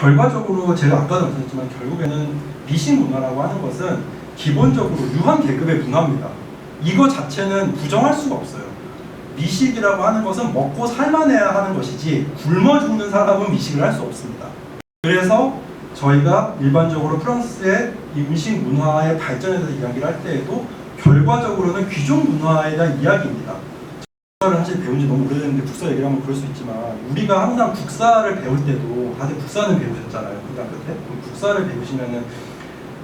결과적으로 제가 아까도 말씀드렸지만 결국에는 미식 문화라고 하는 것은 기본적으로 유한 계급의 문화입니다. 이거 자체는 부정할 수가 없어요. 미식이라고 하는 것은 먹고 살만해야 하는 것이지 굶어 죽는 사람은 미식을 할 수 없습니다. 그래서 저희가 일반적으로 프랑스의 이 음식 문화의 발전에 대해서 이야기를 할 때에도 결과적으로는 귀족 문화에 대한 이야기입니다. 국사를 사실 배운 지 너무 오래됐는데 국사 얘기를 하면 그럴 수 있지만 우리가 항상 국사를 배울 때도 다들 국사는 배우셨잖아요. 고등학교 때. 국사를 배우시면은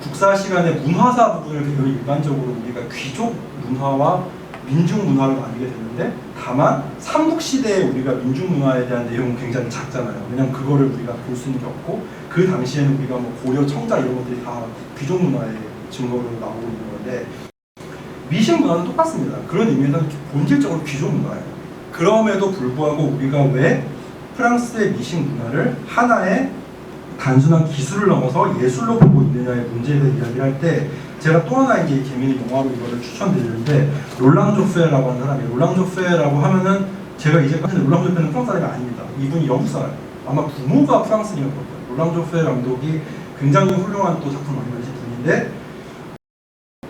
국사 시간에 문화사 부분을 배우면 일반적으로 우리가 귀족 문화와 민중 문화를 나뉘게 되는데 다만 삼국 시대에 우리가 민중 문화에 대한 내용은 굉장히 작잖아요. 왜냐면 그거를 우리가 볼 수 있는 게 없고 그 당시에는 우리가 뭐 고려 청자 이런 것들이 다 귀족 문화의 증거로 나오고 있는 건데 미식 문화는 똑같습니다. 그런 의미에서는 본질적으로 귀족 문화예요. 그럼에도 불구하고 우리가 왜 프랑스의 미식 문화를 하나의 단순한 기술을 넘어서 예술로 보고 있느냐의 문제에 대해 이야기를 할 때 제가 또 하나 이제 재미있는 영화로 이거를 추천드리는데 롤랑 조페라고 하는 사람이에요. 롤랑 조페라고 하면은 제가 이제까지 롤랑 조페는 프랑스 사람이 아닙니다. 이분이 영국 사람. 아마 부모가 프랑스인이었을 거예요. 롤랑 조페 감독이 굉장히 훌륭한 또 작품을 만드신 분인데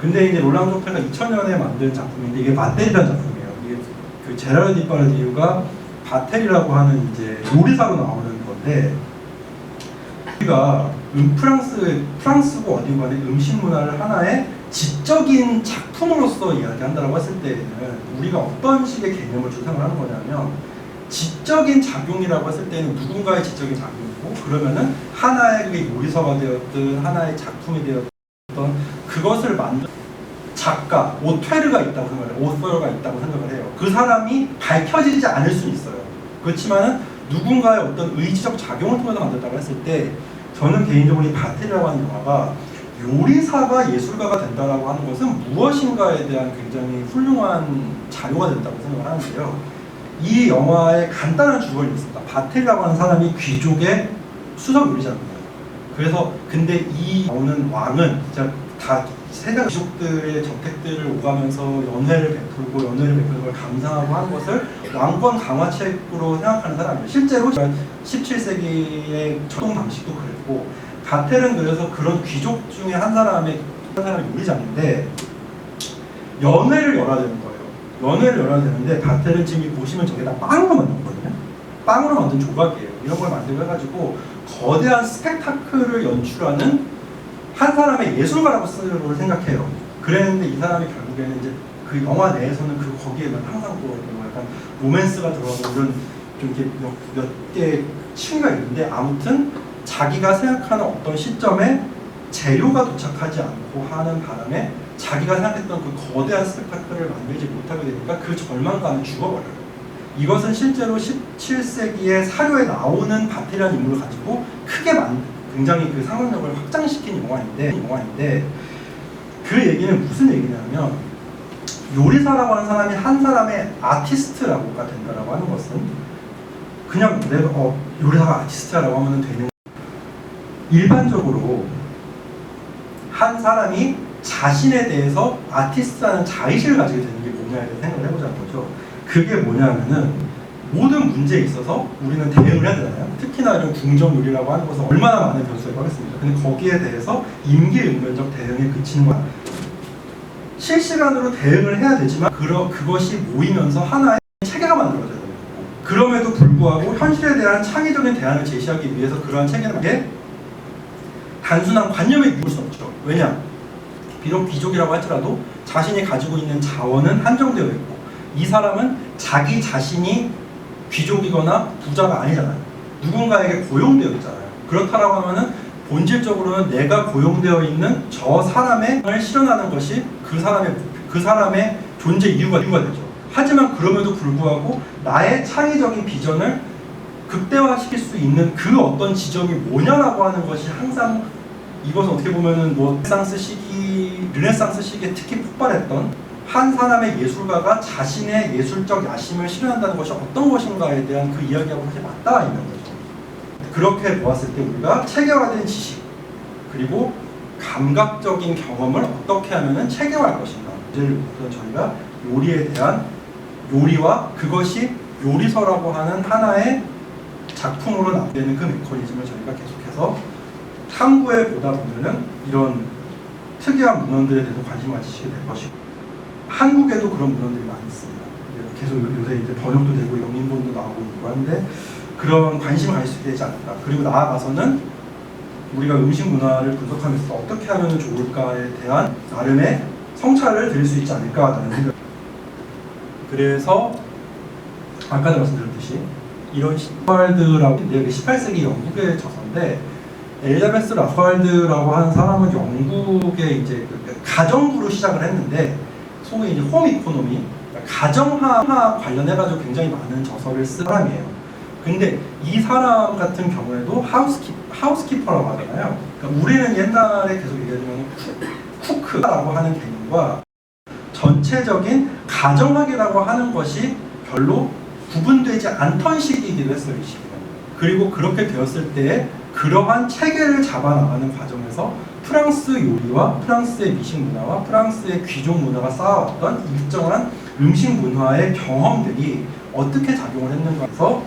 근데 이제 롤랑 조페가 2000년에 만든 작품인데 이게 바텔이라는 작품이에요. 이게 그 제라르 디파르디유가 바텔이라고 하는 이제 요리사로 나오는 건데 우리가 음, 프랑스 프랑스고 어디 간에 음식 문화를 하나의 지적인 작품으로서 이야기한다고 했을 때는 우리가 어떤 식의 개념을 주장을 하는 거냐면 지적인 작용이라고 했을 때는 누군가의 지적인 작용이고 그러면은 하나의 그게 요리서가 되었든 하나의 작품이 되었든 그것을 만든 작가 오퇴르가 있다고 생각을 해요. 오서가 있다고 생각을 해요. 그 사람이 밝혀지지 않을 수 있어요. 그렇지만은 누군가의 어떤 의지적 작용을 통해서 만들었다고 했을 때 저는 개인적으로 이 바텔이라고 하는 영화가 요리사가 예술가가 된다라고 하는 것은 무엇인가에 대한 굉장히 훌륭한 자료가 된다고 생각을 하는데요. 이 영화의 간단한 주어를 있습니다. 바텔이라고 하는 사람이 귀족의 수석 요리사입니다. 그래서 근데 이 나오는 왕은 진짜 다 세상 귀족들의 저택들을 오가면서 연회를 베풀고 연회를 베푸는 걸 감상하고 하는 것을 왕권 강화책으로 생각하는 사람이에요. 실제로 17세기의 전통 방식도 그랬고 바텔은 그래서 그런 귀족 중에 한 사람의 한 사람의 요리장인데 연회를 열어야 되는 거예요. 연회를 열어야 되는데 바텔은 지금 이 보시면 저게 다 빵으로 만들거든요. 빵으로 만든 조각이에요. 이런 걸 만들고 해가지고 거대한 스펙타클을 연출하는 한 사람의 예술가라고 스스로를 생각해요. 그랬는데 이 사람이 결국에는 이제 그 영화 내에서는 그 거기에는 항상 또 약간 로맨스가 들어가고 이런 좀 이렇게 몇개 층위가 있는데 아무튼 자기가 생각하는 어떤 시점에 재료가 도착하지 않고 하는 바람에 자기가 생각했던 그 거대한 스펙타클을 만들지 못하게 되니까 그 절망감에 죽어버려요. 이것은 실제로 17세기의 사료에 나오는 바테리안 인물을 가지고 크게 만, 굉장히 그 상상력을 확장시킨 영화인데, 영화인데 그 얘기는 무슨 얘기냐면 요리사라고 하는 사람이 한 사람의 아티스트라고가 된다라고 하는 것은 그냥 내가 어, 요리사가 아티스트라고 하면 되는 일반적으로 한 사람이 자신에 대해서 아티스트라는 자의식을 가지게 되는 게 뭐냐에 대해 생각을 해보자는 거죠. 그게 뭐냐면은 모든 문제에 있어서 우리는 대응을 해야 되잖아요. 특히나 이런 궁정 요리라고 하는 것은 얼마나 많은 변수가 하겠습니까? 근데 거기에 대해서 임기응변적 대응에 그치는 거야. 실시간으로 대응을 해야 되지만 그러, 그것이 모이면서 하나의 체계가 만들어져야 돼요. 그럼에도 불구하고 현실에 대한 창의적인 대안을 제시하기 위해서 그러한 체계는 게 단순한 관념에 이룰 수 없죠. 왜냐? 비록 귀족이라고 할지라도 자신이 가지고 있는 자원은 한정되어 있고 이 사람은 자기 자신이 귀족이거나 부자가 아니잖아요. 누군가에게 고용되어 있잖아요. 그렇다라고 하면은 본질적으로는 내가 고용되어 있는 저 사람의 을 실현하는 것이 그 사람의 그 사람의 존재 이유가 이유가 되죠. 하지만 그럼에도 불구하고 나의 창의적인 비전을 극대화시킬 수 있는 그 어떤 지점이 뭐냐라고 하는 것이 항상 이것은 어떻게 보면은 뭐 르네상스 시기 르네상스 시기에 특히 폭발했던 한 사람의 예술가가 자신의 예술적 야심을 실현한다는 것이 어떤 것인가에 대한 그 이야기하고 사실 맞닿아 있는 거죠. 그렇게 보았을 때 우리가 체계화된 지식 그리고 감각적인 경험을 어떻게 하면은 체계화할 것인가. 이제부터 저희가 요리에 대한 요리와 그것이 요리서라고 하는 하나의 작품으로 남되는 그 메커니즘을 저희가 계속해서 탐구해 보다 보면은 이런 특이한 문헌들에 대해서 관심 가지시게 될 것이고 한국에도 그런 문헌들이 많이 있습니다. 계속 요- 요새 이제 번역도 되고 영인본도 나오고 있고 하는데 그런 관심을 가질 수 있게 되지 않을까. 그리고 나아가서는 우리가 음식 문화를 분석하면서 어떻게 하면 좋을까에 대한 나름의 성찰을 드릴 수 있지 않을까라는 생각. 그래서 아까도 말씀드렸듯이 이런 시발드라고 이게 18세기 영국의 저서인데 엘리자베스 라팔드라고 하는 사람은 영국의 이제 그 가정부로 시작을 했는데 소위 이제 홈 이코노미 그러니까 가정화 관련해가지고 굉장히 많은 저서를 쓴 사람이에요. 근데 이 사람 같은 경우에도 하우스키, 하우스키퍼라고 하잖아요. 그러니까 우리는 옛날에 계속 얘기하자면 쿠, 쿠크라고 하는 개념과 전체적인 가정학이라고 하는 것이 별로 구분되지 않던 시기이기도 했어요, 이 시기는. 그리고 그렇게 되었을 때 그러한 체계를 잡아나가는 과정에서 프랑스 요리와 프랑스의 미식 문화와 프랑스의 귀족 문화가 쌓아왔던 일정한 음식 문화의 경험들이 어떻게 작용을 했는가 해서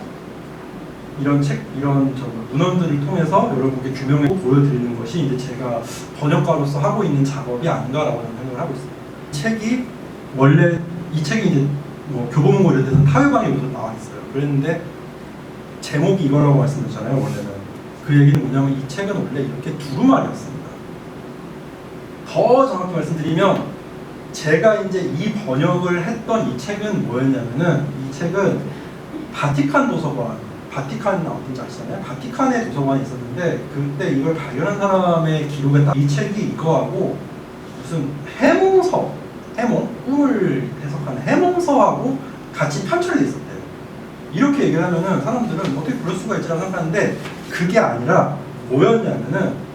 이런 책, 이런 저 문헌들을 통해서 여러분께 규명해 보여드리는 것이 이제 제가 번역가로서 하고 있는 작업이 아닌가라고 생각을 하고 있습니다. 책이 원래 이 책이 이제 뭐 교보문고에 대해서 타유방에 여기서 나와 있어요. 그랬는데 제목이 이거라고 말씀드렸잖아요. 원래는 그 얘기는 뭐냐면 이 책은 원래 이렇게 두루마리였습니다. 더 정확히 말씀드리면 제가 이제 이 번역을 했던 이 책은 뭐였냐면은 이 책은 바티칸 도서관, 바티칸 어딘지 아시잖아요? 바티칸의 도서관이 있었는데 그때 이걸 발견한 사람의 기록에 딱이 책이 이거하고 무슨 해몽서, 해몽, 꿈을 해석하는 해몽서하고 같이 편철돼 있었대요. 이렇게 얘기를 하면은 사람들은 어떻게 그럴 수가 있지라고 생각하는데 그게 아니라 뭐였냐면은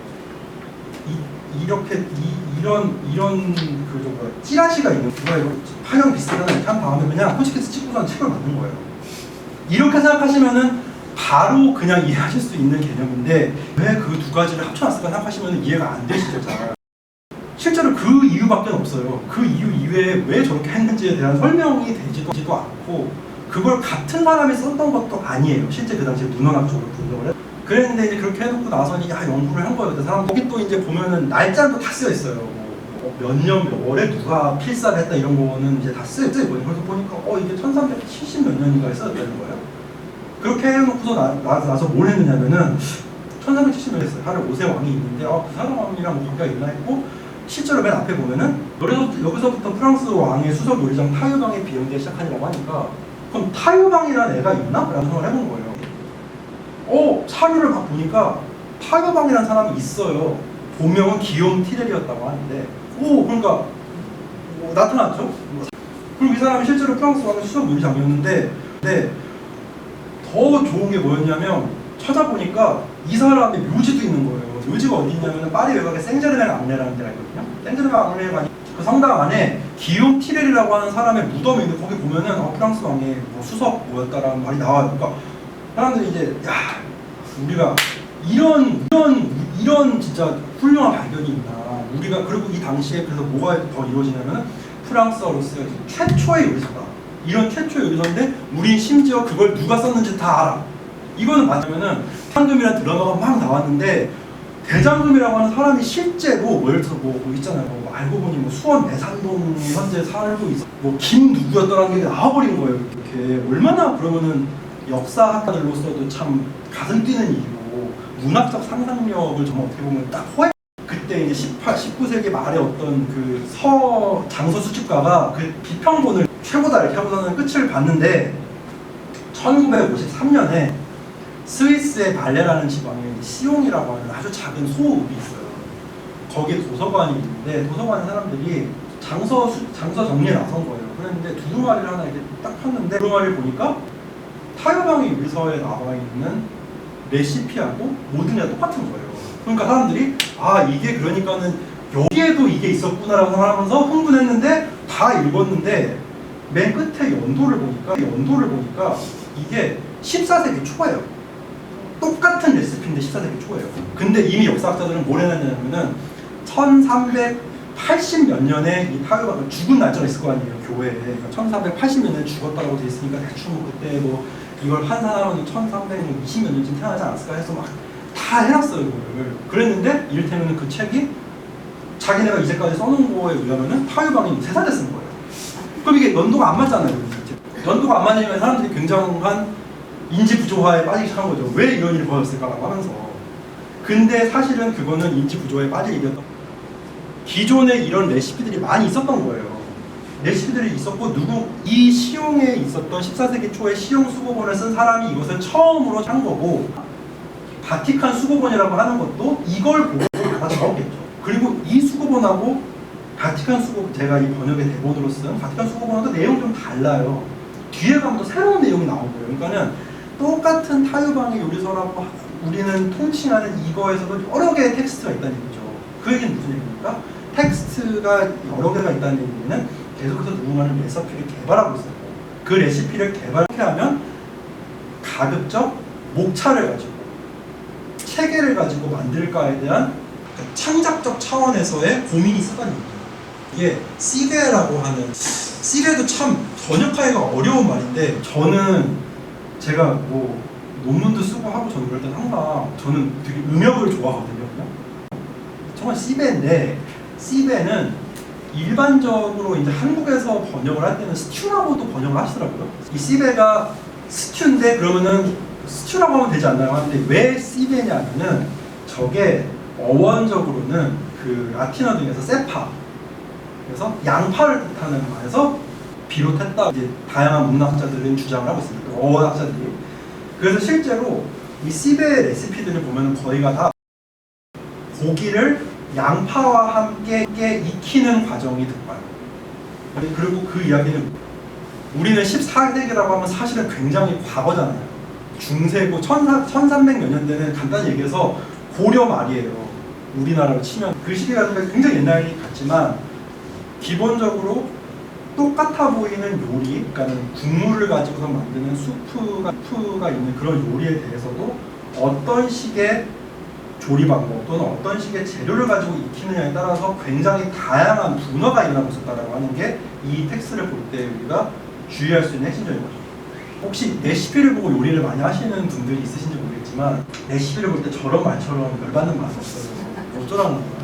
이, 이렇게 이, 이런 이런 그 정도 찌라시가 있는 누가 이거 파형 비슷하다 이렇게 한 다음에 그냥 호치키스 찍고선 책을 만든 거예요. 이렇게 생각하시면은 바로 그냥 이해하실 수 있는 개념인데 왜 그 두 가지를 합쳐놨을까 생각하시면 이해가 안 되시죠 잘. 실제로 그 이유밖에 없어요. 그 이유 이외에 왜 저렇게 했는지에 대한 설명이 되지도 않고 그걸 같은 사람이 썼던 것도 아니에요. 실제 그 당시에 문헌학적으로 분석을 해. 그랬는데 이제 그렇게 해놓고 나서는 야 연구를 한 거예요. 근데 사람 거기 또 이제 보면은 날짜도 다 쓰여 있어요. 뭐몇년몇 월에 누가 필사를 했다 이런 거는 이제 다 쓰여 있거든요. 그래서 보니까 어 이게 1370 몇 년인가에 써졌다는 거예요. 그렇게 해놓고서 나, 나, 나서 뭘 했느냐면은 1370년 했어요. 하루 5세 왕이 있는데 어, 그 사람이랑 뭐 관계가 있나 했고 실제로 맨 앞에 보면은 여기서, 여기서부터 프랑스 왕의 수석 요리장 타유방의 비행기에 시작하니라고 하니까 그럼 타유방이라는 애가 있나? 라는 생각을 해본 거예요. 어 사료를 막 보니까 타유방이라는 사람이 있어요. 본명은 기욤 티렐이었다고 하는데 오 그러니까 뭐 나타났죠. 그리고 이 사람이 실제로 프랑스 왕의 수석 요리장이었는데 근데 더 좋은 게 뭐였냐면 찾아보니까 이 사람의 묘지도 있는 거예요. 묘지가 어디 있냐면 파리 외곽에 생제르맹 앙레라는 데가 있거든요. 생제르맹 앙레가 그 성당 안에 기욤 티렐이라고 하는 사람의 무덤이 있는데 거기 보면은 어, 프랑스 왕의 뭐 수석 뭐였다라는 말이 나와요. 그러니까 사람들이 이제 야 우리가 이런 이런 이런 진짜 훌륭한 발견이 있나. 우리가 그리고 이 당시에 그래서 뭐가 더 이루어지냐면 프랑스어로서 최초의 요리사다. 이런 최초의 요리사인데 우린 심지어 그걸 누가 썼는지 다 알아. 이거는 맞으면은 상금이라는 드라마가 막 나왔는데 대장금이라고 하는 사람이 실제로 뭐 예를 들어서 뭐, 뭐 있잖아요. 뭐 알고 보니 뭐 수원 내산동 현재 살고 있어. 뭐 김 누구였더라는 게 나와버린 거예요. 이렇게 얼마나 그러면은 역사학자들로서도 참 가슴 뛰는 일이고 문학적 상상력을 정말 어떻게 보면 딱 호해. 그때 이제 18, 19세기 말에 어떤 그 서 장서 수집가가 그 비평본을 최고다 이렇게 하고서는 끝을 봤는데 1953년에 스위스의 발레라는 지방에 시옹이라고 하는 아주 작은 소읍이 있어요. 거기에 도서관이 있는데 도서관 사람들이 장서 수- 장서 정리에 나선 거예요. 그랬는데 두루마리를 하나 이렇게 딱 폈는데 두루마리를 보니까 타요방의 요리서에 나와 있는 레시피하고 모든 게다 똑같은 거예요. 그러니까 사람들이 아 이게 그러니까는 여기에도 이게 있었구나라고 생각하면서 흥분했는데 다 읽었는데 맨 끝에 연도를 보니까 연도를 보니까 이게 14세기 초예요. 똑같은 레시피인데 14세기 초예요. 근데 이미 역사학자들은 뭘 해놨냐면은 1380 몇 년에 이 타요가 죽은 날짜가 있을 거 아니에요 교회에. 그러니까 1380 몇 년에 죽었다고 돼 있으니까 대충 그때 뭐 이걸 환산하면 1320몇 년쯤 태어나지 않았을까 해서 막 다 해놨어요 이거를. 그랬는데 이를테면 그 책이 자기네가 이제까지 써놓은 거에 의하면은 타유방이 세 살에 쓴 거예요. 그럼 이게 연도가 안 맞잖아요. 연도가 안 맞으면 사람들이 굉장한 인지 부조화에 빠지기 시작한 거죠. 왜 이런 일이 벌어졌을까라고 하면서. 근데 사실은 그거는 인지 부조화에 빠질 일이었던 기존에 이런 레시피들이 많이 있었던 거예요. 레시피들이 있었고 누구 이 시용에 있었던 14세기 초에 시용 수고본을 쓴 사람이 이것을 처음으로 한 거고 바티칸 수고본이라고 하는 것도 이걸 보고 다 적었겠죠. 그리고 이 수고본하고 바티칸 수고 제가 이 번역의 대본으로 쓴 바티칸 수고본하고 내용 좀 달라요. 뒤에 가면 또 새로운 내용이 거예요. 그러니까는 똑같은 타유방의 요리서라고 하- 우리는 통칭하는 이거에서도 여러 개의 텍스트가 있다는 얘기죠. 그 얘기는 무슨 얘기입니까? 텍스트가 여러 개가 있다는 얘기는 계속해서 누군가는 레시피를 개발하고 있어요. 그 레시피를 개발하게 하면 가급적 목차를 가지고 체계를 가지고 만들까에 대한 창작적 차원에서의 고민이 있었다는. 이게 시베라고 하는 시베도 참 번역하기가 어려운 말인데 저는 제가 뭐 논문도 쓰고 하고 저는 그럴 땐 항상 저는 되게 음역을 좋아하거든요. 정말 시베인데 시베는 일반적으로 이제 한국에서 번역을 할 때는 스튜라고도 번역을 하시더라고요. 이 시베가 스튜인데 그러면은 스튜라고 하면 되지 않나요? 하는데 왜 시베냐면은 저게 어원적으로는 그 라틴어 중에서 세파 그래서 양파를 뜻하는 말에서 비롯했다 이제 다양한 문학자들은 주장을 하고 있습니다. 그 어학자들이 그래서 실제로 이 시베 레시피들을 보면 거의가 다 고기를 양파와 함께 익히는 과정이 들어가요. 그리고 그 이야기는 우리는 14세기라고 하면 사실은 굉장히 과거잖아요. 중세고 1300몇 년대는 간단히 얘기해서 고려 말이에요. 우리나라로 치면 그 시기가 굉장히 옛날 같지만 기본적으로 똑같아 보이는 요리, 그러니까는 국물을 가지고서 만드는 수프가, 수프가 있는 그런 요리에 대해서도 어떤 식의 조리 방법 또는 어떤 식의 재료를 가지고 익히느냐에 따라서 굉장히 다양한 분화가 일어나고 있었다라고 하는 게 이 텍스트를 볼 때 우리가 주의할 수 있는 핵심적인 거죠. 혹시 레시피를 보고 요리를 많이 하시는 분들이 있으신지 모르겠지만 레시피를 볼 때 저런 말처럼 열받는 맛 없어요. 어쩌라는 거야.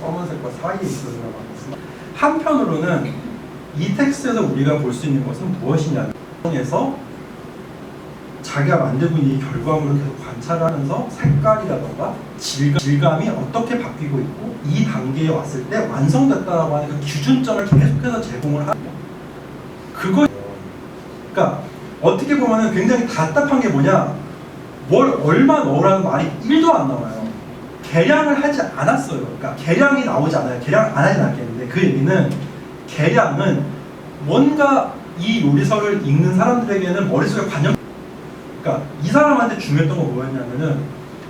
검은색과 사이에 하겠습니다. 한편으로는 이 텍스트에서 우리가 볼 수 있는 것은 무엇이냐면 에서 자기가 만들고 있는 이 결과물을 계속 관찰하면서 색깔이라던가 질감, 질감 이 어떻게 바뀌고 있고 이 단계에 왔을 때 완성됐다라고 하는 그 기준점을 계속해서 제공을 하는 그거. 그러니까 어떻게 보면은 굉장히 답답한 게 뭐냐? 뭘 얼마 넣으라는 말이 1도 안 나와요. 계량을 하지 않았어요. 그러니까 계량이 나오지 않아요. 계량 안 하진 않겠는데 그 얘기는 계량은 뭔가 이 요리서를 읽는 사람들에게는 머릿속에 관념 그러니까 이 사람한테 중요했던 건 뭐였냐면은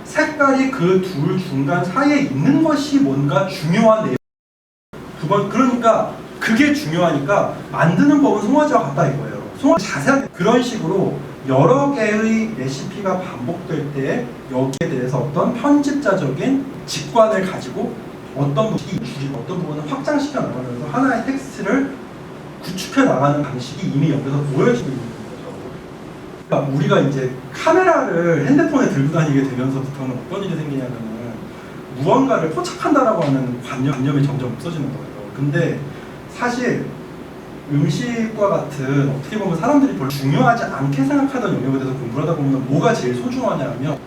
색깔이 그 둘 중간 사이에 있는 것이 뭔가 중요한 내용. 그번 그러니까 그게 중요하니까 만드는 법은 송아지와 같다 이거예요. 송아지 자세하게 그런 식으로 여러 개의 레시피가 반복될 때 여기에 대해서 어떤 편집자적인 직관을 가지고 어떤 부분이 줄이고 어떤 부분을 확장시켜 나가면서 하나의 텍스트를 구축해 나가는 방식이 이미 옆에서 보여지고 있는. 그러니까 우리가 이제 카메라를 핸드폰에 들고 다니게 되면서부터는 어떤 일이 생기냐면은 무언가를 포착한다라고 하는 관념, 관념 이 점점 없어지는 거예요. 근데 사실 음식과 같은 어떻게 보면 사람들이 별로 중요하지 않게 생각하던 영역에 대해서 공부를 하다 보면 뭐가 제일 소중하냐면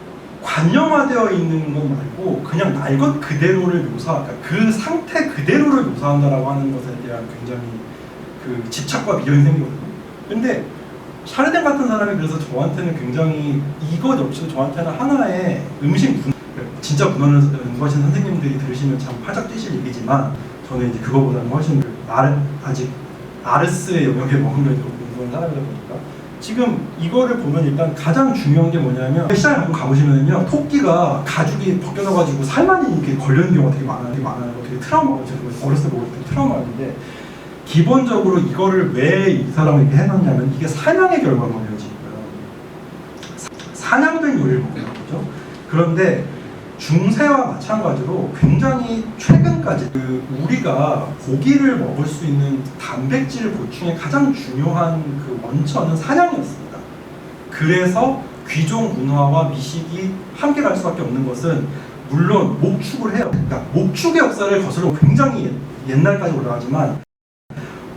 관념화되어 있는 것 말고 그냥 날 것 그대로를 묘사, 그러니까 그 상태 그대로를 묘사한다라고 하는 것에 대한 굉장히 그 집착과 미련이 생기거든요. 근데 샤르덴 같은 사람이 그래서 저한테는 굉장히 이것 역시도 저한테는 하나의 음식 분 진짜 문헌을 연구하신 선생님들이 들으시면 참 팔짝 뛰실 얘기지만 저는 이제 그거보다는 훨씬 아르, 아직 아르스의 영역에 머물러 있는 공부한 사람이다 보니까 지금 이거를 보면 일단 가장 중요한 게 뭐냐면 시장에 한번 가보시면요 토끼가 가죽이 벗겨져가지고 살만이 이렇게 걸리는 경우가 되게 많아요 되게 많아요. 되게 트라우마가 제가 어렸을 때 먹을 때 트라우마였는데 기본적으로 이거를 왜 이 사람을 이렇게 해놨냐면 이게 사냥의 결과로 이어지고요. 사냥된 먹는 거죠. 그런데 중세와 마찬가지로 굉장히 최근까지 그 우리가 고기를 먹을 수 있는 단백질 보충의 가장 중요한 그 원천은 사냥이었습니다. 그래서 귀족 문화와 미식이 함께 갈 수밖에 없는 것은 물론 목축을 해요. 그러니까 목축의 역사를 거슬러 굉장히 옛- 옛날까지 올라가지만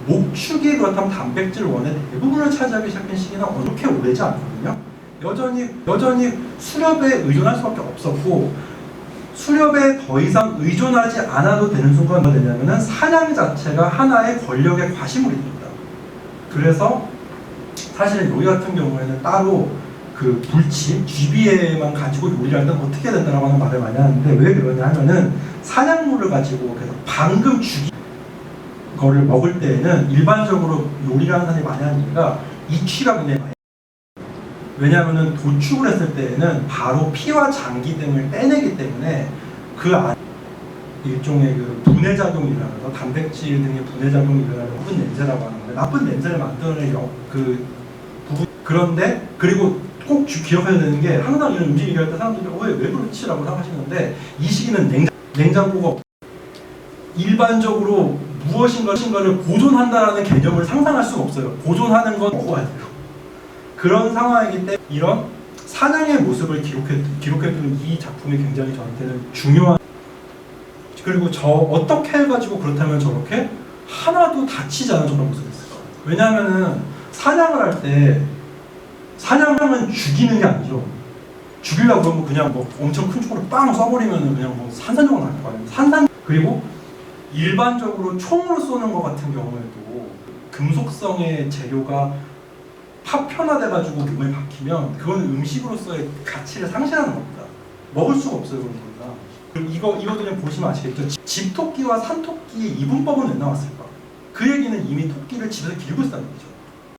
목축이 그렇다면 단백질 원의 대부분을 차지하기 시작한 시기는 어떻게 오래지 않거든요. 여전히 여전히 수렵에 의존할 수밖에 없었고 수렵에 더 이상 의존하지 않아도 되는 순간 뭐가 되냐면은 사냥 자체가 하나의 권력의 과시물이 됩니다. 그래서 사실 요리 같은 경우에는 따로 그 불치, 쥐비에만 가지고 요리를 하면 어떻게 된다라고 하는 말을 많이 하는데 왜 그러냐 하면은 사냥물을 가지고 그래서 방금 죽이 거를 먹을 때에는 일반적으로 요리를 하는 사람이 많이 하는 이유가 익히가 굉장히 많이 왜냐하면은 도축을 했을 때에는 바로 피와 장기 등을 빼내기 때문에 그 안, 일종의 그 분해 작용이 일어나서 단백질 등의 분해 작용이 일어나서 나쁜 냄새라고 하는 건데 나쁜 냄새를 만드는 여- 그 부분. 그런데 그리고 꼭 주- 기억해야 되는 게 항상 이런 음식 얘기할 때 사람들이 어, 왜, 왜 그렇지 라고 생각하시는데 이 시기는 냉장, 냉장고가 없- 일반적으로 무엇인가 무엇인가를 보존한다라는 개념을 상상할 수가 없어요. 보존하는 건 먹어야 돼요. 그런 상황이기 때문에 이런 사냥의 모습을 기록해 기록해두는 이 작품이 굉장히 저한테는 중요한 그리고 저 어떻게 해가지고 그렇다면 저렇게 하나도 다치지 않은 저런 모습이 있을까? 왜냐하면은 사냥을 할 때 사냥은 죽이는 게 아니죠. 죽이려고 그러면 그냥 뭐 엄청 큰 총으로 빵 쏴버리면은 그냥 뭐 산산조각 날거 아니에요. 산산 그리고 일반적으로 총으로 쏘는 것 같은 경우에도 금속성의 재료가 파편화돼가지고 몸에 박히면 그건 음식으로서의 가치를 상실하는 겁니다. 먹을 수가 없어요 그런. 그럼 이거 이거 그냥 보시면 아시겠죠? 집- 집토끼와 산토끼의 이분법은 왜 나왔을까? 그 얘기는 이미 토끼를 집에서 기르고 있다는 거죠.